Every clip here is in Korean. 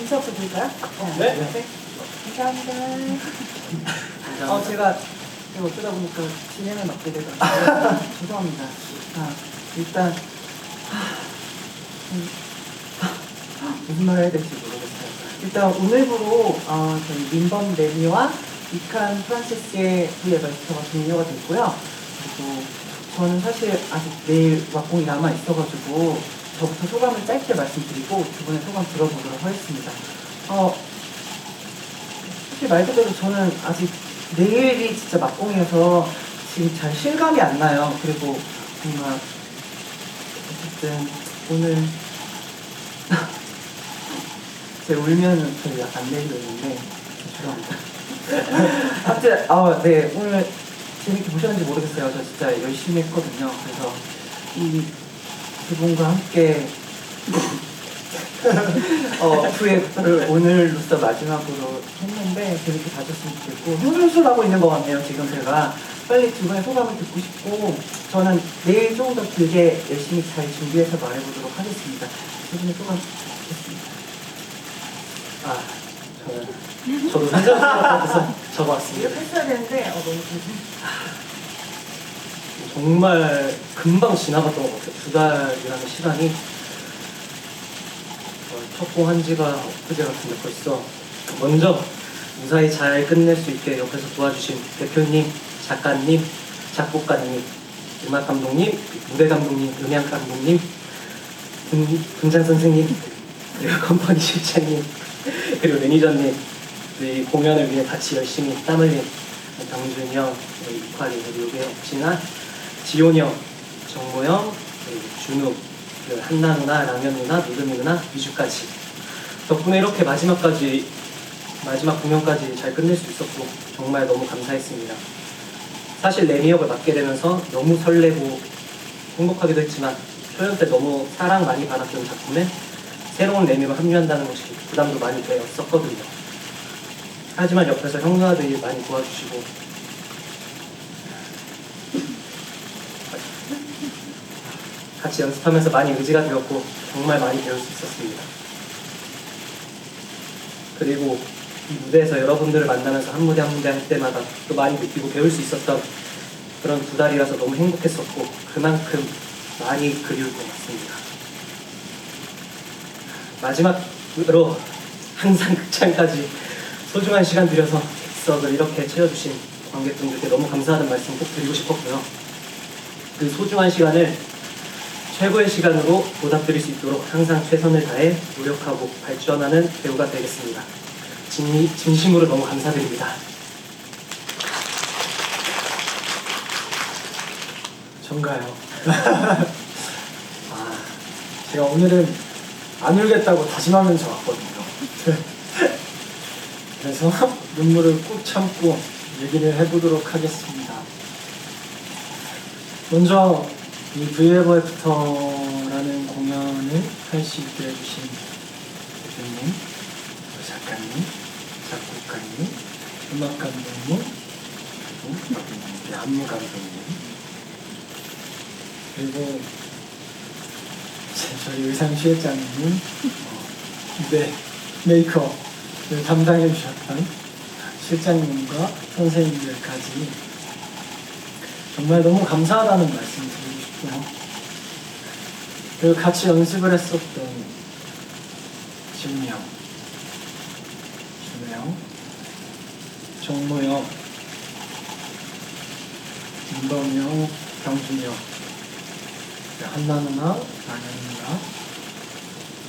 인사 부탁드릴까요? 네. 네. 감사합니다. 어, 제가 어쩌다 보니까 진행을 맡게 돼가지고 죄송합니다. 아, 일단 하, 음, 하, 무슨 말 해야 될지 모르겠어요. 일단 오늘부로 어, 저희 민범 레미와 이칸 프란시스의 브이에버스터가 종료가 됐고요. 그리고 저는 사실 아직 내일 막공이 남아 있어가지고 저부터 소감을 짧게 말씀드리고 두 분의 소감 들어보도록 하겠습니다. 어, 사실 말 그대로 저는 아직 내일이 진짜 막공이어서 지금 잘 실감이 안 나요. 그리고 정말 어쨌든 오늘 제가 울면은 저희 안 내리고 있는데 죄송합니다. 아무튼 아, 네 오늘 재밌게 보셨는지 모르겠어요. 저 진짜 열심히 했거든요. 그래서 이 두 분과 함께 어, 프로젝트를 오늘로서 마지막으로 했는데 재밌게 봐줬으면 좋겠고 흉술술하고 있는 것 같네요 지금 제가. 빨리 두 분의 소감을 듣고 싶고 저는 내일 조금 더 길게 열심히 잘 준비해서 말해보도록 하겠습니다. 두 분의 소감 듣겠습니다. 아, 저는 저도 생각해서 적어왔습니다. 이렇게 했어야 되는데 어, 너무 정말 금방 지나갔던 것 같아요. 두 달이라는 시간이 어, 첫공한 지가 엊그제 같은데 벌써 먼저 무사히 잘 끝낼 수 있게 옆에서 도와주신 대표님, 작가님, 작곡가님, 음악 감독님, 무대 감독님, 음향 감독님, 분, 분장 선생님, 그리고 컴퍼니 실장님, 그리고 매니저님, 이 공연을 위해 같이 열심히 땀 흘린 병준이 형, 그리고 여기 옥진아, 지온이 형, 정모 형, 준우, 그리고 한나 누나, 라면 누나, 노드미 누나, 미주까지 덕분에 이렇게 마지막까지 마지막 공연까지 잘 끝낼 수 있었고 정말 너무 감사했습니다. 사실 레미 역을 맡게 되면서 너무 설레고 행복하기도 했지만 초연 때 너무 사랑 많이 받았던 작품에 새로운 레미가 합류한다는 것이 부담도 많이 되었었거든요. 하지만 옆에서 형 누나들이 많이 도와주시고 같이 연습하면서 많이 의지가 되었고 정말 많이 배울 수 있었습니다. 그리고 이 무대에서 여러분들을 만나면서 한 무대 한 무대 할 때마다 또 많이 느끼고 배울 수 있었던 그런 두 달이라서 너무 행복했었고 그만큼 많이 그리울 것 같습니다. 마지막으로 항상 극장까지 소중한 시간 들여서 객석을 이렇게 채워주신 관객분들께 너무 감사하다는 말씀 꼭 드리고 싶었고요. 그 소중한 시간을 최고의 시간으로 보답드릴 수 있도록 항상 최선을 다해 노력하고 발전하는 배우가 되겠습니다. 진, 진심으로 너무 감사드립니다. 전가요. 아, 제가 오늘은 안 울겠다고 다짐하면서 왔거든요. 그래서 눈물을 꾹 참고 얘기를 해보도록 하겠습니다. 먼저 이 브이에버 애프터라는 공연을 할 수 있게 해주신 대표님, 또 작가님, 작곡가님, 음악 감독님, 그리고 안무 감독님, 그리고 제- 저희 의상 실장님, 어, 네, 메이크업을 담당해 주셨던 실장님과 선생님들까지 정말 너무 감사하다는 말씀 싶 고요. 그리고 같이 연습을 했었던 지훈이 형, 준우 형, 정모 형, 민범이 형, 병준이 형, 한나 누나, 나연 누나,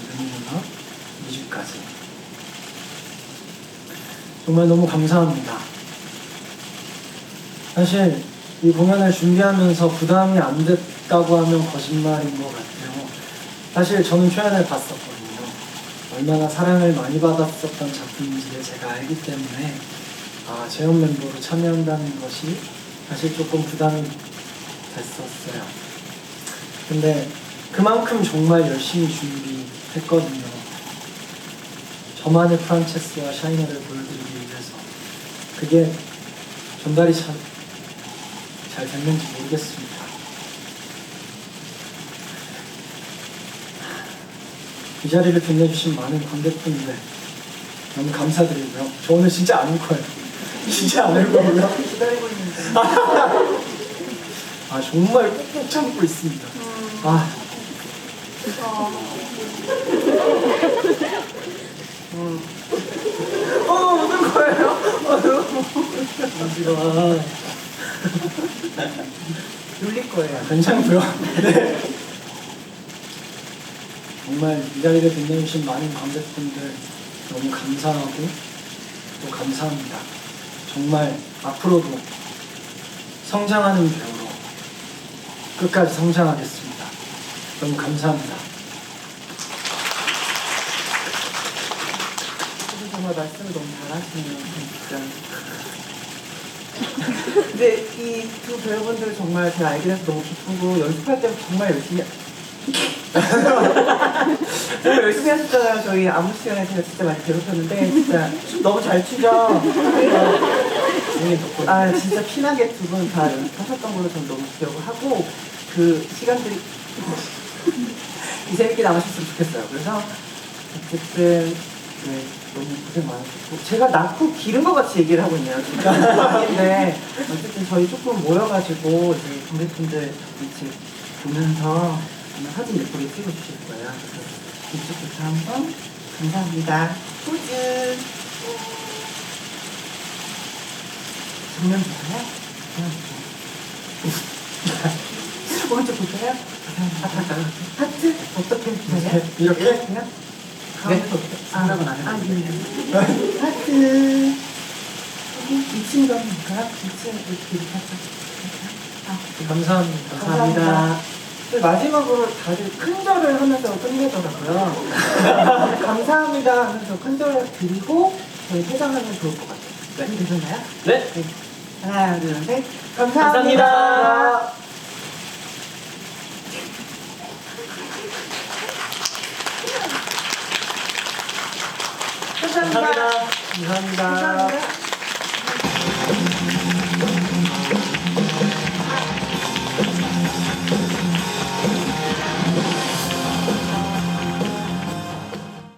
이름이 누나, 미주까지. 정말 너무 감사합니다. 사실 이 공연을 준비하면서 부담이 안 됐 다고 하면 거짓말인 것 같아요. 사실 저는 초연을 봤었거든요. 얼마나 사랑을 많이 받았었던 작품인지를 제가 알기 때문에 아, 재연 멤버로 참여한다는 것이 사실 조금 부담이 됐었어요. 근데 그만큼 정말 열심히 준비했거든요. 저만의 프란체스와 샤이너를 보여드리기 위해서 그게 전달이 잘, 잘 됐는지 모르겠습니다. 이 자리를 빛내주신 많은 관객분들 너무 감사드리고요. 저 오늘 진짜 안울 거예요. 진짜 안울 거고요. 기다리고 있는데. 아 정말 꾹꾹 참고 있습니다. 아 어, 무슨 거예요? 어, 너무 어지러워. 놀릴 거예요. 괜찮고요. 네. 정말 이 자리를 빛내주신 많은 관객분들 너무 감사하고 또 감사합니다. 정말 앞으로도 성장하는 배우로 끝까지 성장하겠습니다. 너무 감사합니다. 정말 말씀을 너무 잘하시네요, 진짜. 근데 이 두 배우분들 정말 제가 알게 돼서 너무 기쁘고 연습할 때 정말 열심히 정말 열심히 하셨잖아요. 저희 안무 시간에 제가 진짜 많이 괴롭혔는데 진짜 춤 너무 잘 추죠. 아 진짜 피나게 두 분 다 연습하셨던 걸로 저는 너무 기억을 하고 그 시간들이 재밌게 남으셨으면 좋겠어요. 그래서 어쨌든 네, 너무 고생 많으셨고 제가 낳고 기른 것 같이 얘기를 하고 있네요. 진짜 근데 어쨌든 저희 조금 모여가지고 이제 관객분들 이제 보면서 정말 사진 예쁘게 찍어주실 거예요. 그래서 이쪽부터 한번 감사합니다. 포즈 정면 볼까요? 오른쪽 볼까요? 하트 어떻게 해요? 이렇게? 이렇게요? 가운데서 어떻게? 생각은 안 아. 네. 하트 여기 2층으로 한번 볼까요? 2층 이렇게 아, 감사합니다. 감사합니다. 네, 마지막으로 다들 큰절을 하면서 끝내더라고요. 감사합니다 하면서 큰절을 드리고 저희 퇴장하면 좋을 것 같아요. 네. 되셨나요? 네. 네. 하나, 둘, 셋. 감사합니다. 감사합니다. 감사합니다. 감사합니다. 감사합니다.